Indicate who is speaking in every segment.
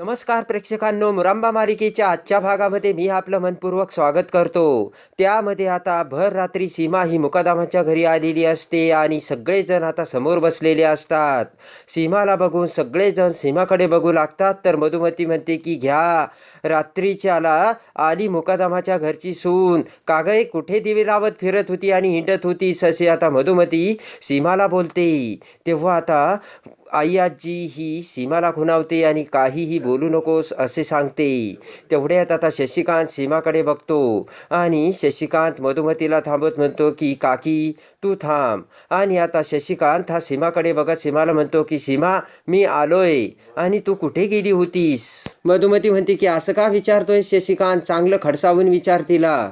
Speaker 1: नमस्कार प्रेक्षकांनो मुरांबा मालिकेच्या आजच्या भागामध्ये मी आपलं मनपूर्वक स्वागत करतो. त्यामध्ये आता भर रात्री सीमा ही मुकादामाच्या घरी आलेली असते आणि सगळेजण आता समोर बसलेले असतात. सीमाला बघून सगळेजण सीमाकडे बघू लागतात तर मधुमती म्हणते की घ्या रात्रीच्याला आली मुकादामाच्या घरची सून. कागय कुठे दिवे लावत फिरत होती आणि हिंडत होतीस असे आता मधुमती सीमाला बोलते. तेव्हा आता आई आजी ही सीमाला खुणावते आणि काहीही बोलू नकोस असे सांगते. तेवढ्यात आता शशिकांत सीमाकडे बघतो आणि शशिकांत मधुमतीला थांबत म्हणतो की काकी तू थांब. आणि आता शशिकांत हा सीमाकडे बघत सीमाला म्हणतो की सीमा मी आलोय आणि तू कुठे गेली होतीस? मधुमती म्हणते की असं का विचारतोय शशिकांत? चांगलं खडसावून विचार तिला.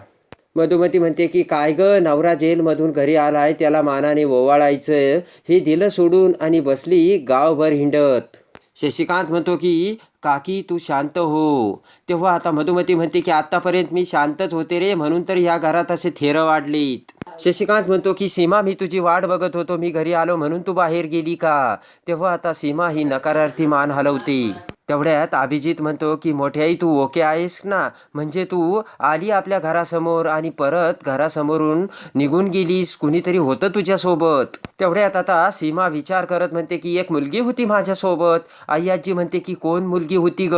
Speaker 1: मधुमती म्हणते की काय ग नवरा जेलमधून घरी आलाय त्याला मानाने ओवाळायचं हे दिलं सोडून आणि बसली गावभर हिंडत. शशिकांत म्हणतो की काकी तू शांत हो. तेव्हा आता मधुमती म्हणते की आत्तापर्यंत मी शांतच होते रे म्हणून तर ह्या घरात असे थेरं वाढलीत. शशिकांत म्हणतो की सीमा मी तुझी वाट बघत होतो. मी घरी आलो म्हणून तू बाहेर गेली का? तेव्हा आता सीमा ही नकारार्थी मान हलवते. तेवढ्यात अभिजित म्हणतो की मोठ्याई तू ओके आहेस ना? म्हणजे तू आली आपल्या घरासमोर आणि परत घरासमोरून निघून गेलीस. कुणीतरी होतं तुझ्यासोबत. तेवढ्यात आता सीमा विचार करत म्हणते की एक मुलगी होती माझ्यासोबत. आई आजी म्हणते की कोण मुलगी होती ग?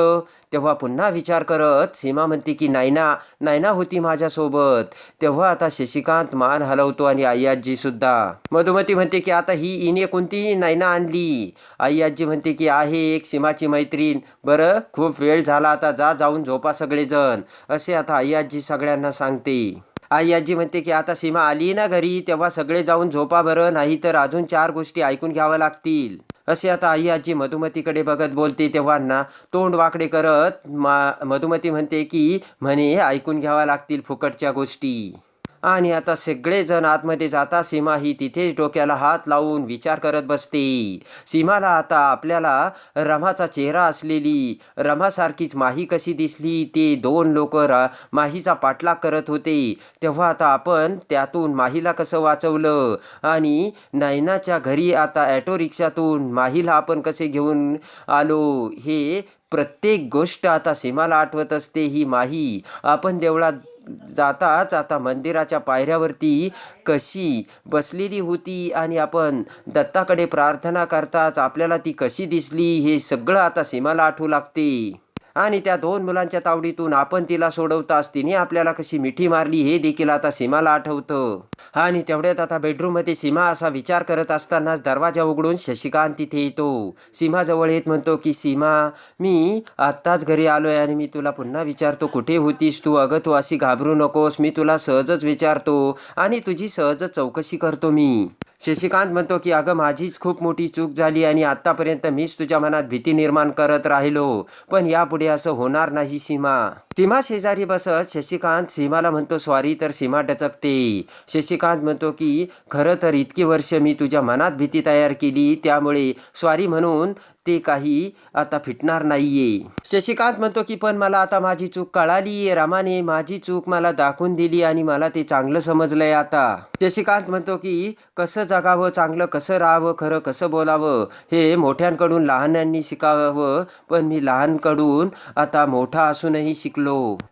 Speaker 1: तेव्हा पुन्हा विचार करत सीमा म्हणते की नायना नायना होती माझ्यासोबत. तेव्हा आता शशिकांत मान हलवतो आणि आई आजी सुद्धा. मधुमती म्हणते की आता ही इने कोणती नायना आणली. आई आजी म्हणते की आहे एक सीमाची मैत्रीण. बरं खूप वेळ झाला आता जा जाऊन झोपा सगळेजण. असे आता आई आजी सगळ्यांना सांगते. आई आजी म्हणते की आता सीमा आली ना घरी तेव्हा सगळे जाऊन झोपा बरं नाही तर अजून चार गोष्टी ऐकून घ्याव्या लागतील. असे आता आई आजी मधुमतीकडे बघत बोलते तेव्हा ना तोंड वाकडे करत मा मधुमती म्हणते की म्हणे ऐकून घ्याव्या लागतील फुकटच्या गोष्टी. आणि आता सगळेजण आतमध्ये जाता सीमा ही तिथेच डोक्याला हात लावून विचार करत बसते. सीमाला आता आपल्याला रमाचा चेहरा असलेली रमासारखीच माही कशी दिसली ते दोन लोक रा माहीचा पाठलाग करत होते. तेव्हा आता आपण त्यातून माहीला कसं वाचवलं? आणि नयनाच्या घरी आता ॲटो रिक्षातून माहीला आपण कसे घेऊन आलो? हे प्रत्येक गोष्ट आता सीमाला आठवत असते ही माही. आपण देवळात जाताच आता मंदिराच्या पायऱ्यावरती कशी बसलेली होती आणि आपण दत्ताकडे प्रार्थना करताच आपल्याला ती कशी दिसली हे सगळं आता सीमाला आठवू लागते. आणि त्या दोन मुलांच्या तावडीतून आपण तिला सोडवताच तिने आपल्याला कशी मिठी मारली हे देखील आता सीमाला आठवतं. आणि तेवढ्यात आता बेडरूममध्ये सीमा असा विचार करत असतानाच दरवाजा उघडून शशिकांत तिथे येतो. सीमा जवळ येत म्हणतो की सीमा मी आत्ताच घरी आलोय आणि मी तुला पुन्हा विचारतो कुठे होतीस तू? अगं तू अशी घाबरू नकोस मी तुला सहजच विचारतो आणि तुझी सहजच चौकशी करतो मी. शशिकांत म्हणतो की अगं माझीच खूप मोठी चूक झाली आणि आत्तापर्यंत मीच तुझ्या मनात भीती निर्माण करत राहिलो. पण यापुढे असं होणार नाही सीमा. सीमा शेजारी बसत शशिकांत सीमाला म्हणतो सॉरी तर सीमा डचकते. शशिकांत म्हणतो की खरं तर इतकी वर्ष मी तुझ्या मनात भीती तयार केली त्यामुळे स्वारी म्हणून ते काही आता फिटणार नाहीये. शशिकांत म्हणतो की पण मला आता माझी चूक कळाली रामाने माझी चूक मला दाखवून दिली आणि मला ते चांगलं समजलंय आता. शशिकांत म्हणतो की कसं जगावं चांगलं कसं राहावं खरं कसं बोलावं हे मोठ्यांकडून लहानांनी शिकावं पण मी लहानकडून आता मोठा असूनही शिकलो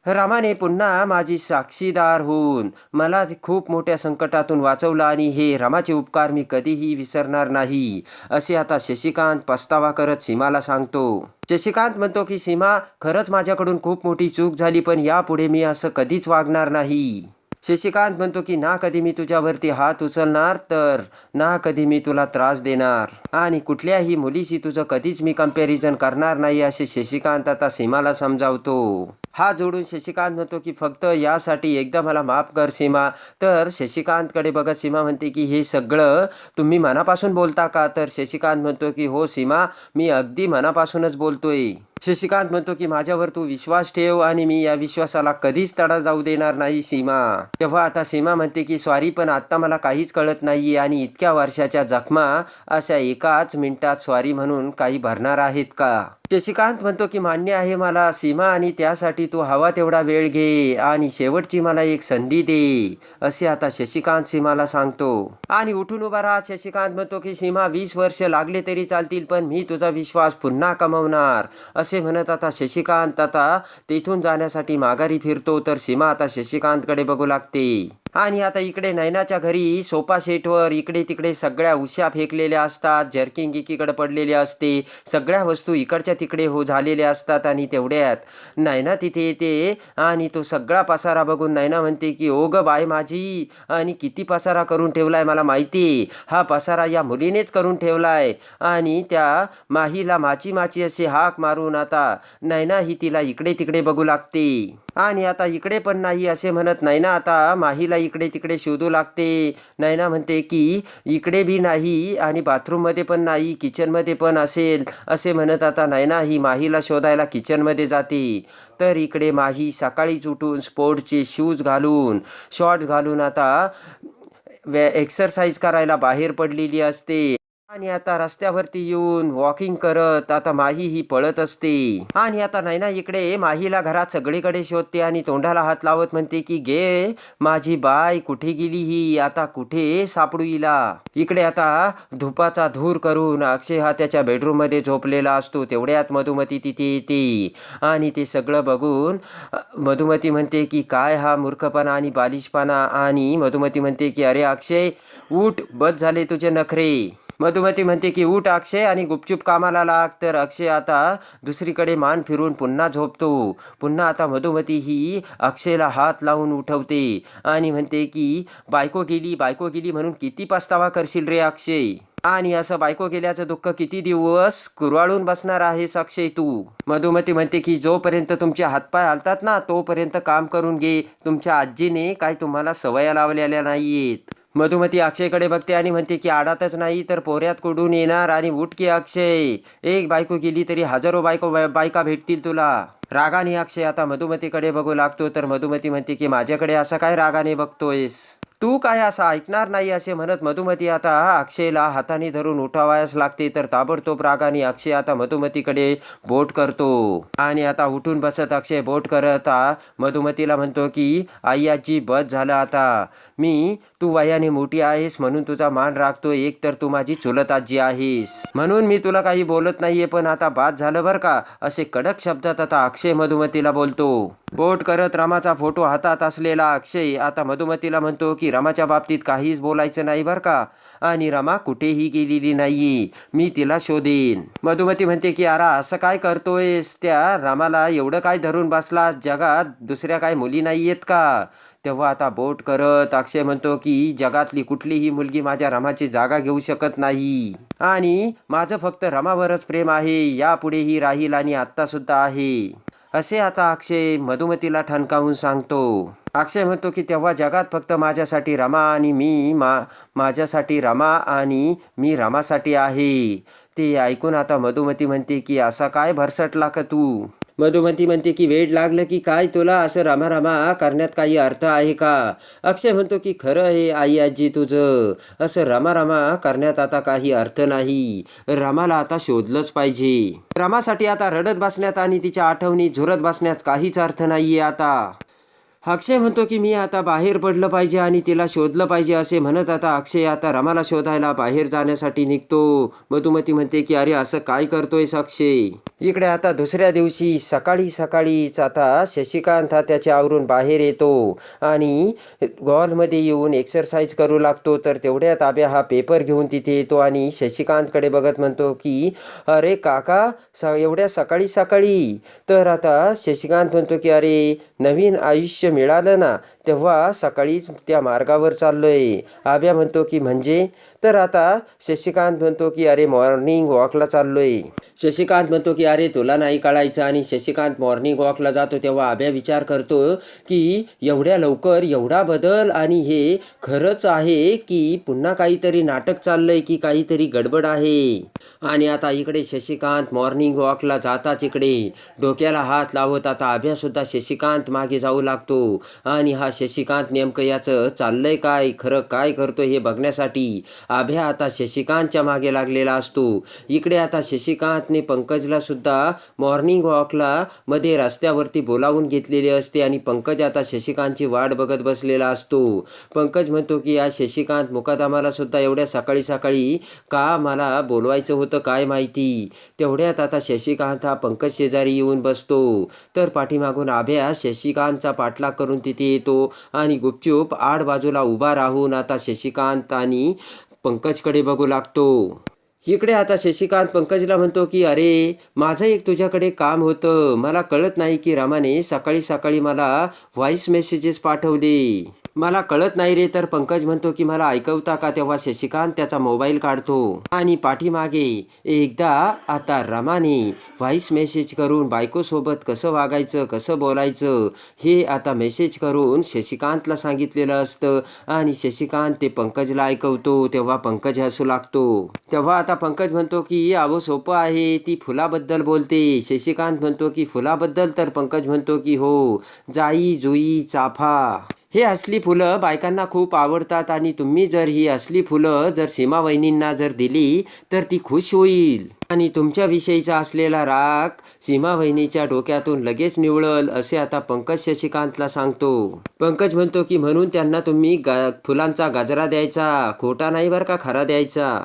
Speaker 1: रामाने पुन्हा माझी साक्षीदार होऊन मला खूप मोठ्या संकटातून वाचवलं आणि हे रामाचे उपकार मी कधीही विसरणार नाही असे आता शशिकांत पस्तावा करत सीमाला सांगतो. शशिकांत म्हणतो की सीमा खरंच माझ्याकडून खूप मोठी चूक झाली पण यापुढे मी असं कधीच वागणार नाही. शशिकांत म्हणतो की ना कधी मी तुझ्यावरती हात उचलणार तर ना कधी मी तुला त्रास देणार. आणि कुठल्याही मुलीशी तुझं कधीच मी कंपॅरिझन करणार नाही असे शशिकांत आता सीमाला समजावतो. हा जोडून शशिकांत म्हणतो की फक्त यासाठी एकदा मला माफ कर सीमा. तर शशिकांतकडे बघत सीमा म्हणते की हे सगळं तुम्ही मनापासून बोलता का? तर शशिकांत म्हणतो की हो सीमा मी अगदी मनापासूनच बोलतोय. शशिकांत म्हणतो की माझ्यावर तू विश्वास ठेव आणि मी या विश्वासाला कधीच तडा जाऊ देणार नाही सीमा. तेव्हा आता सीमा म्हणते की सॉरी पण आत्ता मला काहीच कळत नाही आणि इतक्या वर्षाच्या जखमा अशा एकाच मिनिटात स्वारी म्हणून काही भरणार आहेत का? शशिकांत म्हणतो की मान्य आहे मला सीमा आणि त्यासाठी तू हवा तेवढा वेळ घे आणि शेवटची मला एक संधी दे असे आता शशिकांत सीमाला सांगतो. आणि उठून उभा राहा. शशिकांत म्हणतो की सीमा वीस वर्ष लागले तरी चालतील पण मी तुझा विश्वास पुन्हा कमवणार असे म्हणत आता शशिकांत आता तेथून जाण्यासाठी माघारी फिरतो. तर सीमा आता शशिकांतकडे बघू लागते. आणि आता इकडे नैनाच्या घरी सोफा सेटवर इकडे तिकडे सगळ्या उश्या फेकलेल्या असतात जर्किंग एकीकडे पडलेले असते सगळ्या वस्तू इकडच्या तिकडे हो झालेल्या असतात आणि तेवढ्यात नैना तिथे येते आणि तो सगळा पसारा बघून नैना म्हणते की ओ ग बाय माझी आणि किती पसारा करून ठेवलाय मला माहिती? हा पसारा या मुलीनेच करून ठेवलाय. आणि त्या माहीला माची माची असे हाक मारून आता नैना ही तिला इकडे तिकडे बघू लागते. आणि आता इकडे पण नाही असे म्हणत. नैना आता माहीला इकडे तिकडे शोधू लागते. नैना म्हणते की इकडे बी नाही आणि बाथरूममध्ये पण नाही किचनमध्ये पण असेल असे म्हणत आता नैना ही माहीला शोधायला किचनमध्ये जाते. तर इकडे माही सकाळीच उठून स्पोर्ट्सचे शूज घालून शॉर्ट्स घालून आता वे एक्सरसाइज करायला बाहेर पडलेली असते. आणि आता रस्त्यावरती येऊन वॉकिंग करत आता माही ही पळत असते. आणि आता नैना इकडे माहीला घरात सगळीकडे शोधते आणि तोंडाला हात लावत म्हणते की गे माझी बाय कुठे गेली ही? आता कुठे सापडू हिला? इकडे आता धुपाचा धूर करून अक्षय हा त्याच्या बेडरूममध्ये झोपलेला असतो. तेवढ्यात मधुमती तिथे येते आणि ते सगळं बघून मधुमती म्हणते की काय हा मूर्खपणा आणि बालिशपणा? आणि मधुमती म्हणते की अरे अक्षय उठ बस झाले तुझे नखरे. मधुमती म्हणते की उठ अक्षय आणि गुपचूप कामाला लाग. तर अक्षय आता दुसरीकडे मान फिरून पुन्हा झोपतो. पुन्हा आता मधुमती ही अक्षयला हात लावून उठवते आणि म्हणते की बायको गेली बायको गेली म्हणून किती पस्तावा करशील रे अक्षय? आणि असं बायको गेल्याचं दुःख किती दिवस कुरवाळून बसणार आहेस अक्षय तू? मधुमती म्हणते की जोपर्यंत तुमचे हातपाय हालतात ना तोपर्यंत काम करून घे. तुमच्या आजीने काय तुम्हाला सवया लावलेल्या नाहीयेत. मधुमती अक्षयकडे बघते आणि म्हणते की आडातच नाही तर पोऱ्यात कुडून येणार? आणि उठ की अक्षय एक बायको गेली तरी हजारो बायको बायका भेटतील तुला. रागाने अक्षय आता मधुमतीकडे बघू लागतो तर मधुमती म्हणते की माझ्याकडे असं काय रागाने बघतोयस? तू काय असं ऐकणार नाही? असे म्हणत मधुमती आता अक्षयला हाताने धरून उठावायस लागते तर ताबडतोब रागाने अक्षय आता मधुमतीकडे बोट करतो. आणि आता उठून बसत अक्षय बोट करत मधुमतीला म्हणतो की आई आजी बस झालं आता. मी तू वयाने मोठी आहेस म्हणून तुझा मान राखतो एक तर तू माझी चुलत आजी आहेस. म्हणून मी तुला काही बोलत नाहीये पण आता बाद झालं बरं का? असे कडक शब्दात आता अक्षय मधुमतीला बोलतो बोट करत रामाचा फोटो हातात असलेला अक्षय आता मधुमतीला म्हणतो की रमाच्या बाबतीत काहीच बोलायचं नाही बरं का? आणि रमा कुठेही गेलेली नाही मी तिला शोधेन. मधुमती म्हणते की अरा असं काय करतोयस? त्या रामाला एवढं काय धरून बसला जगात दुसऱ्या काय मुली नाही आहेत का? तेव्हा आता बोट करत अक्षय म्हणतो की जगातली कुठलीही मुलगी माझ्या रमाची जागा घेऊ शकत नाही. आणि माझं फक्त रमावरच प्रेम आहे. यापुढेही राहील आणि आत्तासुद्धा आहे. असे आता अक्षय मधुमतीला ठणकावून सांगतो. अक्षय म्हणतो की तेव्हा जगात फक्त माझ्यासाठी रमा आणि मी मा माझ्यासाठी रमा आणि मी रमासाठी आहे. ते ऐकून आता मधुमती म्हणते की असा काय भरसटला का तू? मधुमती म्हणते की वेळ लागलं की काय तुला? असं रामारामा करण्यात काही अर्थ आहे का? अक्षय म्हणतो की खरं आहे आई आजी तुझं. असं रामारामा रमा करण्यात आता काही अर्थ नाही. रामाला आता शोधलंच पाहिजे. रामासाठी आता रडत बसण्यात आणि तिच्या आठवणी झुरत बसण्यात काहीच अर्थ नाहीये आता. अक्षय म्हणतो की मी आता बाहेर पडलं पाहिजे आणि तिला शोधलं पाहिजे असे म्हणत आता अक्षय आता रमाला शोधायला बाहेर जाण्यासाठी निघतो. मधुमती म्हणते की अरे असं काय करतोयस अक्षय? इकडे आता दुसऱ्या दिवशी सकाळी सकाळीच आता शशिकांत हा त्याच्या आवरून बाहेर येतो आणि हॉलमध्ये येऊन एक्सरसाइज करू लागतो. तर तेवढ्या ताब्या हा पेपर घेऊन तिथे येतो आणि शशिकांतकडे बघत म्हणतो की अरे काका स एवढ्या सकाळी सकाळी. तर आता शशिकांत म्हणतो की अरे नवीन आयुष्य मिळालं ना तेव्हा सकाळीच त्या मार्गावर चाललोय. आभ्या म्हणतो की म्हणजे? तर आता शशिकांत म्हणतो की अरे मॉर्निंग वॉकला चाललोय. शशिकांत म्हणतो की अरे तुला नाही कळायचं. आणि शशिकांत मॉर्निंग वॉकला जातो तेव्हा आभ्या विचार करतो की एवढ्या लवकर एवढा बदल आणि हे खरंच आहे की पुन्हा काहीतरी नाटक चाललंय की काहीतरी गडबड आहे? आणि आता इकडे शशिकांत मॉर्निंग वॉकला जाताच इकडे डोक्याला हात लावत आता अभ्यासुद्धा शशिकांत मागे जाऊ लागतो. आणि हा शशिकांत नेमकं याचं चाललंय काय खरं काय करतो हे बघण्यासाठी आभ्या आता शशिकांतच्या मागे लागलेला असतो. इकडे आता शशिकांतने पंकजला सुद्धा मॉर्निंग वॉकला मध्ये रस्त्यावरती बोलावून घेतलेले असते आणि पंकज आता शशिकांतची वाट बघत बसलेला असतो. पंकज म्हणतो की या शशिकांत मुकादामाला सुद्धा एवढ्या सकाळी सकाळी का मला बोलवायचं होतं काय माहिती? तेवढ्यात आता शशिकांत हा पंकज शेजारी येऊन बसतो. तर पाठीमागून आभ्या शशिकांतचा पाठलाग करून तिथे येतो आणि गुपचूप आड बाजूला उभा राहून आता शशिकांत आणि पंकजकडे बघू लागतो. इकडे आता शशिकांत पंकजला म्हणतो की अरे माझं एक तुझ्याकडे काम होतं. मला कळत नाही की रामाने सकाळी सकाळी मला व्हॉइस मेसेजेस पाठवले. मला कळत नाही रे तर पंकज म्हणतो की मला ऐकवता का तेव्हा शशिकांत त्याचा मोबाईल काढतो? आणि पाठीमागे एकदा आता रमाने व्हॉइस मेसेज करून बायकोसोबत कसं वागायचं कसं बोलायचं हे आता मेसेज करून शशिकांतला सांगितलेलं असतं. आणि शशिकांत ते पंकजला ऐकवतो तेव्हा पंकज हसू लागतो. तेव्हा आता पंकज म्हणतो की अहो सोपं आहे ती फुलाबद्दल बोलते. शशिकांत म्हणतो की फुलाबद्दल? तर पंकज म्हणतो की हो जाई जुई चाफा. हे असली फुलं बायकांना खूप आवडतात आणि तुम्ही जर ही असली फुलं जर सीमा वहिनींना जर दिली तर ती खुश होईल. आणि तुमच्याविषयीचा असलेला राग सीमा वहिनीच्या डोक्यातून लगेच निवळल असे आता पंकज शशिकांतला सांगतो. पंकज म्हणतो की म्हणून त्यांना तुम्ही गा फुलांचा गजरा द्यायचा खोटा नाही बरं का खरा द्यायचा?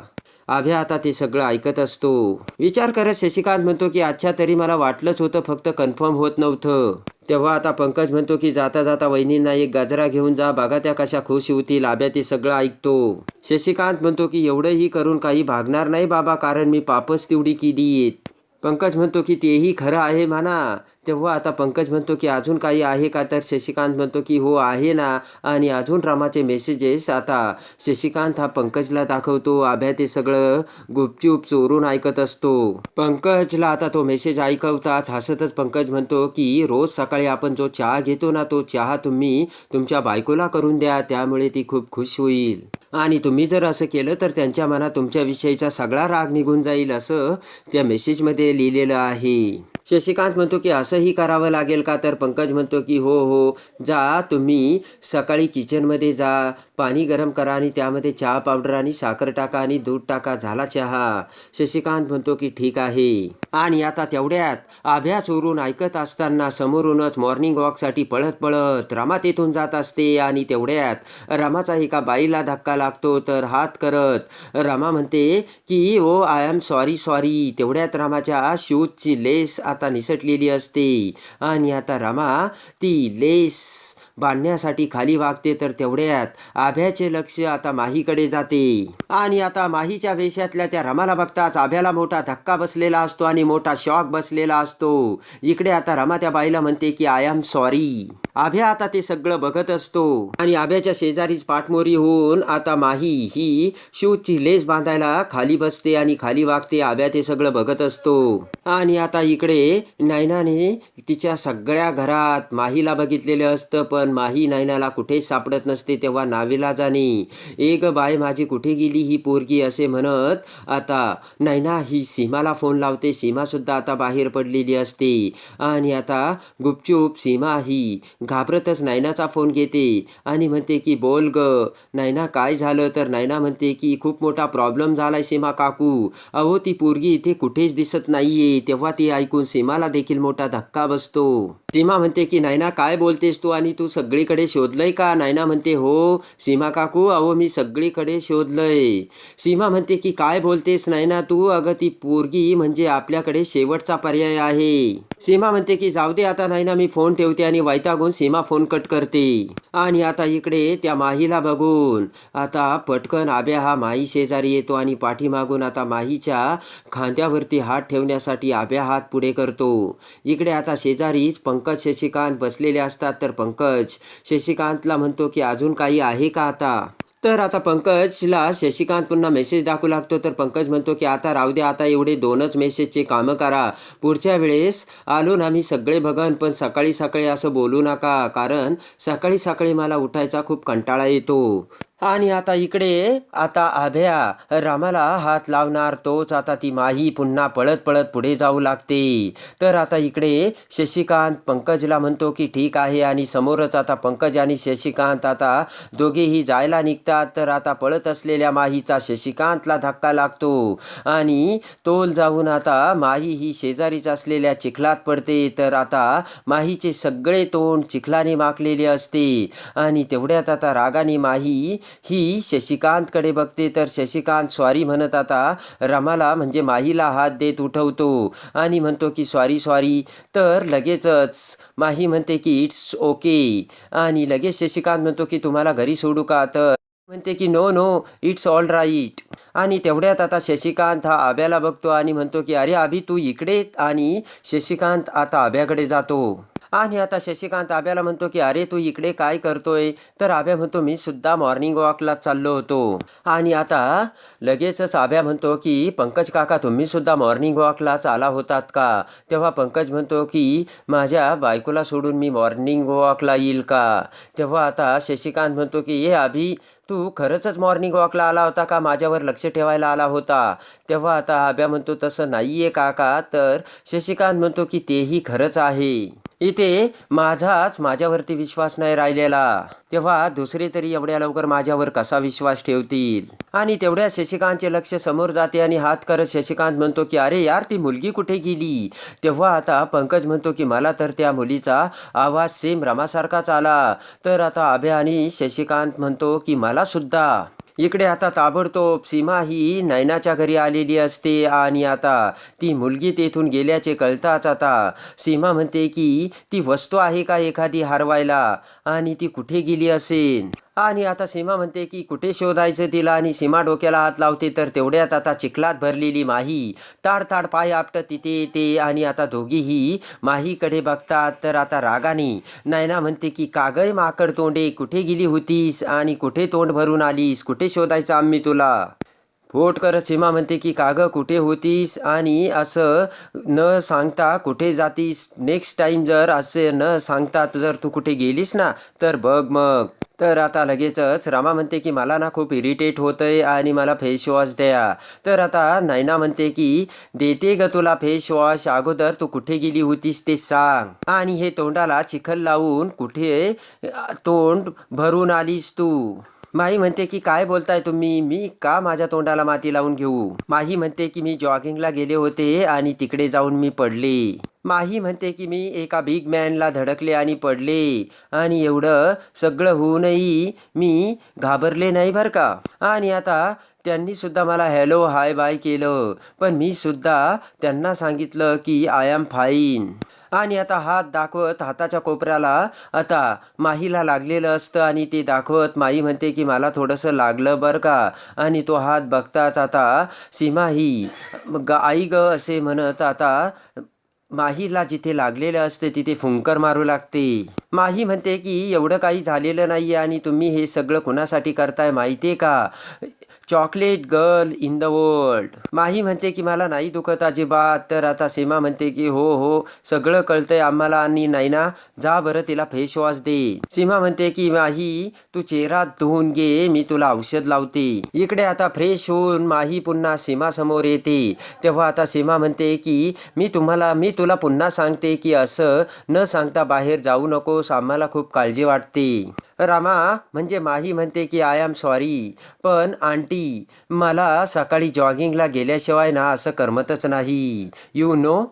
Speaker 1: आभ्या आता ते सगळं ऐकत असतो. विचार करत शशिकांत म्हणतो की अच्छा तरी मला वाटलंच होतं फक्त कन्फर्म होत नव्हतं. तेव्हा आता पंकज म्हणतो की जाता जाता वहिनींना एक गजरा घेऊन जा बघा त्या कशा खुश होतील आभ्या ते सगळं ऐकतो. शशिकांत म्हणतो की एवढंही करून काही भागणार नाही बाबा कारण मी पापच तेवढी केली पंकज म्हणतो की तेही खरं आहे म्हणा. तेव्हा आता पंकज म्हणतो की अजून काही आहे का? तर शशिकांत म्हणतो की हो आहे ना. आणि अजून रामाचे मेसेजेस आता. शशिकांत हा पंकजला दाखवतो. आभ्या ते सगळं गुपचूप चोरून ऐकत असतो. पंकजला आता तो मेसेज ऐकवताच हसतच पंकज म्हणतो की रोज सकाळी आपण जो चहा घेतो ना तो चहा तुम्ही तुमच्या बायकोला करून द्या. त्यामुळे ती खूप खुश होईल. आणि तुम्ही जर असं केलं तर त्यांच्या मनात तुमच्याविषयीचा सगळा राग निघून जाईल असं त्या मेसेजमध्ये लिहिलेलं आहे. शशिकांत म्हणतो की असंही करावं लागेल का? तर पंकज म्हणतो की हो हो जा तुम्ही सकाळी किचनमध्ये जा पाणी गरम करा आणि त्यामध्ये चहा पावडर आणि साखर टाका आणि दूध टाका झाला चहा. शशिकांत म्हणतो की ठीक आहे. आणि आता तेवढ्यात अभ्यास उरून ऐकत असताना समोरूनच मॉर्निंग वॉकसाठी पळत पळत रमा तेथून जात असते आणि तेवढ्यात रमाचा एका बाईला धक्का लागतो तर हात करत रमा म्हणते की oh I am sorry sorry तेवढ्यात रामाच्या शूजची लेस आता निसटलेली असते. आणि आता रमा ती लेस बांधण्यासाठी खाली वागते तर तेवढ्यात आभ्याचे लक्ष आता माहीकडे जाते. आणि आता माहीच्या वेशातल्या त्या रमाला बघताच आभ्याला मोठा धक्का बसलेला असतो आणि मोठा शॉक बसलेला असतो. इकडे आता रमा त्या बाईला म्हणते की आय एम सॉरी आभ्या आता ते सगळं बघत असतो. आणि आभ्याच्या शेजारीच पाठमोरी होऊन आता माही ही शूजची लेस बांधायला खाली बसते आणि खाली वागते. आभ्या ते सगळं बघत असतो. आणि आता इकडे नैनाने तिच्या सगळ्या घरात माहीला बघितलेलं असतं पण माही नायनाला कुठेच सापडत नसते तेव्हा नावेला जाणे. एक बाय माझी कुठे गेली ही पोरगी? असे म्हणत आता नैना ही सीमाला फोन लावते. सीमा सुद्धा आता बाहेर पडलेली असते. आणि आता गुपचूप सीमा ही घाबरतच नायनाचा फोन घेते आणि म्हणते की बोल ग. नायना काय झालं? तर नैना म्हणते की खूप मोठा प्रॉब्लेम झालाय सीमा काकू. अहो ती पोरगी इथे कुठेच दिसत नाहीये. तेव्हा ती ऐकून सीमाला देखील मोठा धक्का बसतो. सीमा म्हणते की नायना काय बोलतेस तू आणि तू सगळीकडे शोधलंय का? नायना म्हणते हो सीमा काकू अहो मी सगळीकडे शोधलंय. सीमा म्हणते की काय बोलतेस नायना तू? अगं ती पोरगी म्हणजे आपल्याकडे शेवटचा पर्याय आहे. सीमा म्हणते की जाऊ दे आता नाही ना मी फोन ठेवते आणि वैतागून सीमा फोन कट करते. आणि आता इकडे त्या माहीला बघून आता पटकन आब्या हा माही शेजारी येतो आणि पाठीमागून आता माहीच्या खांद्यावरती हात ठेवण्यासाठी आब्या हात पुढे करतो. इकडे आता शेजारीच पंकज शशिकांत बसलेले असतात. तर पंकज शशिकांतला म्हणतो की अजून काही आहे का आता? तर आता पंकजला शशिकांत पुन्हा मेसेज दाखवू लागतो. तर पंकज म्हणतो की आता राहू दे आता एवढे दोनच मेसेजचे कामं करा. पुढच्या वेळेस आलो ना मी सगळे बघन पण सकाळी सकाळी असं बोलू नका. कारण सकाळी सकाळी मला उठायचा खूप कंटाळा येतो. आणि आता इकडे आता आभ्या रामाला हात लावणार. तोच आता ती माही पुन्हा पळत पळत पुढे जाऊ लागते. तर आता इकडे शशिकांत पंकजला म्हणतो की ठीक आहे. आणि समोरच आता पंकज आणि शशिकांत आता दोघेही जायला निघतात. तर आता पळत असलेल्या माहीचा शशिकांतला धक्का लागतो. आणि तोल जाऊन आता माही ही शेजारीच असलेल्या चिखलात पडते तर आता माहीचे सगळे तोंड चिखलाने माखलेले असते. आणि तेवढ्यात आता रागाने माही ही शशिकांतकडे बघते तर शशिकांत स्वारी म्हणत आता रमाला म्हणजे माहीला हात देत उठवतो. आणि म्हणतो की स्वारी स्वारी. तर लगेचच माही म्हणते की इट्स ओके. आणि लगेच शशिकांत म्हणतो की तुम्हाला घरी सोडू का? तर म्हणते की no no it's all right. आणि तेवढ्यात आता शशिकांत हा आब्याला बघतो आणि म्हणतो की अरे आभी तू इकडे आणि शशिकांत आता आब्याकडे जातो. आणि आता शशिकांत आब्याला म्हणतो की अरे तू इकडे काय करतोय? तर आब्या म्हणतो मी सुद्धा मॉर्निंग वॉकला चाललो होतो. आणि आता लगेचच आब्या म्हणतो की पंकज काका तुम्ही सुद्धा मॉर्निंग वॉकलाच आला होतात का? तेव्हा पंकज म्हणतो की माझ्या बायकोला सोडून मी मॉर्निंग वॉकला येईल का? तेव्हा आता शशिकांत म्हणतो की ये आभी तू खरंचच मॉर्निंग वॉकला आला होता का? माझ्यावर लक्ष ठेवायला आला होता. तेव्हा आता आब्या म्हणतो तसं नाही आहे काका. तर शशिकांत म्हणतो की तेही खरंच आहे. इथे माझाच माझ्यावरती विश्वास नाही राहिलेला. तेव्हा दुसरे तरी एवढ्या लवकर माझ्यावर कसा विश्वास ठेवतील? आणि तेवढ्या शशिकांतचे लक्ष समोर जाते आणि हात करत शशिकांत म्हणतो की अरे यार ती मुलगी कुठे गेली? तेव्हा आता पंकज म्हणतो की मला तर त्या मुलीचा आवाज सेम रमासारखाच आला. तर आता अभय आणि शशिकांत म्हणतो की मला सुद्धा. इकडे आता ताबडतोब सीमा ही नैनाच्या घरी आलेली असते आणि आता ती मुलगी तेथून गेल्याचे कळताच आता सीमा म्हणते की ती वस्तू आहे का एखादी हरवायला? आणि ती कुठे गेली असेल आणि आता सीमा म्हणते की कुठे शोधायचं तिला? आणि सीमा डोक्याला हात लावते तर तेवढ्यात आता चिखलात भरलेली माही. ताड ताड पाय आपटत तिथे येते आणि आता दोघीही माहीकडे बघतात तर आता रागाने. नैना म्हणते की कागय माकड तोंडे कुठे गेली होतीस? आणि कुठे तोंड भरून आलीस? कुठे शोधायचं आम्ही तुला? फोट करत सीमा म्हणते की कागं कुठे होतीस? आणि असं न सांगता कुठे जातीस? नेक्स्ट टाईम जर असे न सांगता जर तू कुठे गेलीस ना तर बघ मग. तर आता लगेचच रामा म्हणते की मला ना खूप इरिटेट होतंय आणि मला फेस वॉश द्या. तर आता नैना म्हणते की देते ग तुला फेस वॉश अगोदर तू कुठे गेली होतीस ते सांग. आणि हे तोंडाला चिखल लावून कुठे तोंड भरून आलीस तू? माही म्हणते की काय बोलताय तुम्ही? मी का माझ्या तोंडाला माती लावून घेऊ? माही म्हणते की मी जॉगिंगला गेले होते आणि तिकडे जाऊन मी पडले. माही म्हणते की मी एका बिग मॅनला धडकले आणि पडले. आणि एवढं सगळं होऊनही मी घाबरले नाही बरं का? आणि आता त्यांनी सुद्धा मला हॅलो हाय बाय केलं. पण मी सुद्धा त्यांना सांगितलं की आय एम फाईन आणि आता हात दाखवत हाताच्या कोपऱ्याला आता माहीला लागलेलं असतं आणि ते दाखवत माई म्हणते की मला थोडंसं लागलं बरं का? आणि तो हात बघताच आता सीमा ही ग आई ग असे म्हणत आता माहीला जिथे लागलेलं असते तिथे फुंकर मारू लागते. माही म्हणते की एवढं काही झालेलं नाही आणि तुम्ही हे सगळं कुणासाठी करताय माहिती आहे का? Chocolate girl in the world. Mahi म्हणते की मला नाही दुखत अजिबात. तर आता सीमा म्हणते की हो हो सगळं कळतंय आम्हाला आणि नाही ना जा बरं तिला फेस वॉश दे. सीमा म्हणते की माही तू चेहरा धुवून घे मी तुला औषध लावते. इकडे आता फ्रेश होऊन माही पुन्हा सीमा समोर येते. तेव्हा आता सीमा म्हणते की मी तुम्हाला मी तुला पुन्हा सांगते की असं न सांगता बाहेर जाऊ नकोस आम्हाला खूप काळजी वाटते. रामा म्हणजे माही म्हणते की आय एम सॉरी पण आंटी मला सकाळी जॉगिंगला गेल्याशिवाय ना असं करमतच नाही. यू नो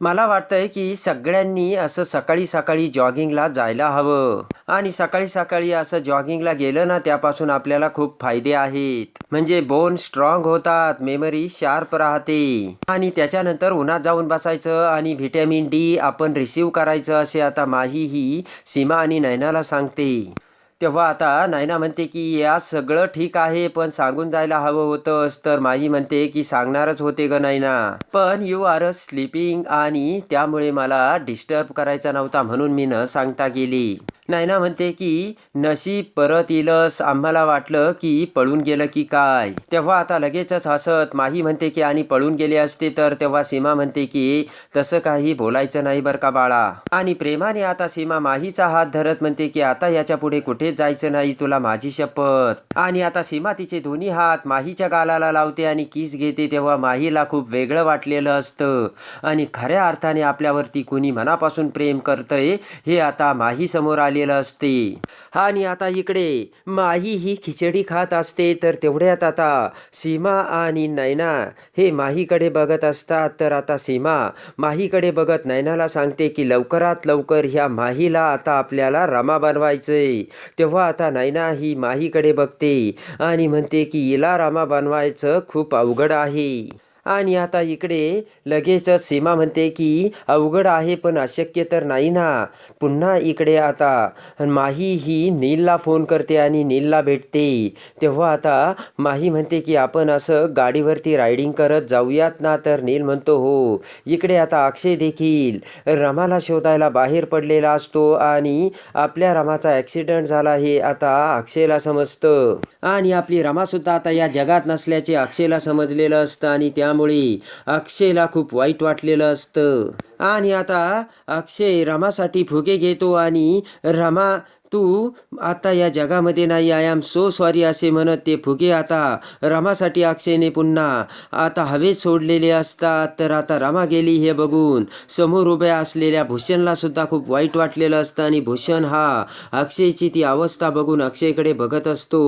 Speaker 1: मला वाटतंय की सगळ्यांनी असं सकाळी सकाळी जॉगिंगला जायला हवं. आणि सकाळी सकाळी असं जॉगिंगला गेलं ना त्यापासून आपल्याला खूप फायदे आहेत. म्हणजे बोन स्ट्रॉंग होतात मेमरी शार्प राहते. आणि त्याच्यानंतर उन्हात जाऊन बसायचं आणि व्हिटॅमिन डी आपण रिसीव करायचं असे आता माही ही सीमा आणि नयनाला सांगते. तेव्हा आता नायना म्हणते की या सगळं ठीक आहे पण सांगून जायला हवं होतंस. तर माही म्हणते की सांगणारच होते ग नायना. पण यू आर स्लीपिंग आणि त्यामुळे मला डिस्टर्ब करायचा नव्हता म्हणून मी न सांगता गेली. नायना म्हणते की नशीब परत येईलस आम्हाला वाटलं की पळून गेलं की काय? तेव्हा आता लगेचच हसत माही म्हणते की आणि पळून गेले असते तर? तेव्हा सीमा म्हणते की तसं काही बोलायचं नाही बरं का बाळा. आणि प्रेमाने आता सीमा माहीचा हात धरत म्हणते की आता याच्यापुढे कुठेच जायचं नाही तुला माझी शपथ? आणि आता सीमा तिचे दोन्ही हात माहीच्या गालाला लावते आणि किस घेते तेव्हा माहीला खूप वेगळं वाटलेलं असतं. आणि खऱ्या अर्थाने आपल्यावरती कुणी मनापासून प्रेम करतंय हे आता माही समोर आलेलं असते. आणि आता इकडे माही ही खिचडी खात असते तर तेवढ्यात आता सीमा आणि नैना हे माहीकडे बघत असतात. तर आता सीमा माहीकडे बघत नैनाला सांगते की लवकरात लवकर ह्या माहीला आता आपल्याला रमा बनवायचंय. तेव्हा आता नैना ही माहीकडे बघते आणि म्हणते की हिला रामा बनवायचं खूप अवघड आहे. आणि आता इकडे लगेचच सीमा म्हणते की अवघड आहे पण अशक्य तर नाही ना. पुन्हा इकडे आता. माही ही नीलला फोन करते आणि नीलला भेटते. तेव्हा आता माही म्हणते की आपण असं गाडीवरती रायडिंग करत जाऊयात ना तर नील म्हणतो हो. इकडे आता अक्षय देखील रमाला शोधायला बाहेर पडलेला असतो आणि आपल्या रमाचा ॲक्सिडेंट झाला हे आता अक्षयला समजतं. आणि आपली रमासुद्धा आता या जगात नसल्याचे अक्षयला समजलेलं असतं आणि त्या असल्यामुळे अक्षयला खूप वाईट वाटलेलं असतं. आणि आता अक्षय रमासाठी फुगे घेतो आणि रमा तू आता या जगामध्ये नाही आय एम सो सॉरी असे म्हणत ते फुगे आता रमासाठी अक्षयने पुन्हा आता हवेत सोडलेले असतात. तर आता रमा गेली हे बघून समोर उभ्या असलेल्या भूषणला सुद्धा खूप वाईट वाटलेलं असतं. आणि भूषण हा अक्षयची ती अवस्था बघून अक्षयकडे बघत असतो.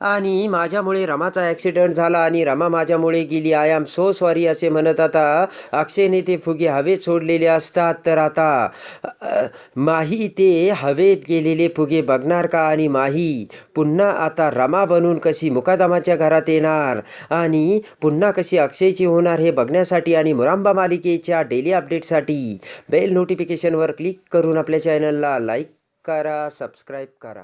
Speaker 1: आणि माझ्यामुळे रमाचा ॲक्सिडेंट झाला आणि रमा माझ्यामुळे गेली. आय एम सो सॉरी असे म्हणत आता अक्षयने ते फुगे हवेत सोडलेले असतात. तर आता माही ते हवेत गेलेले फुगे बघणार का? आणि माही पुन्हा आता रमा बनून कशी मुकादमाच्या घरात येणार? आणि पुन्हा कशी अक्षयची होणार हे बघण्यासाठी आणि मुरांबा मालिकेच्या डेली अपडेटसाठी बेल नोटिफिकेशनवर क्लिक करून आपल्या चॅनलला लाईक करा सबस्क्राईब करा.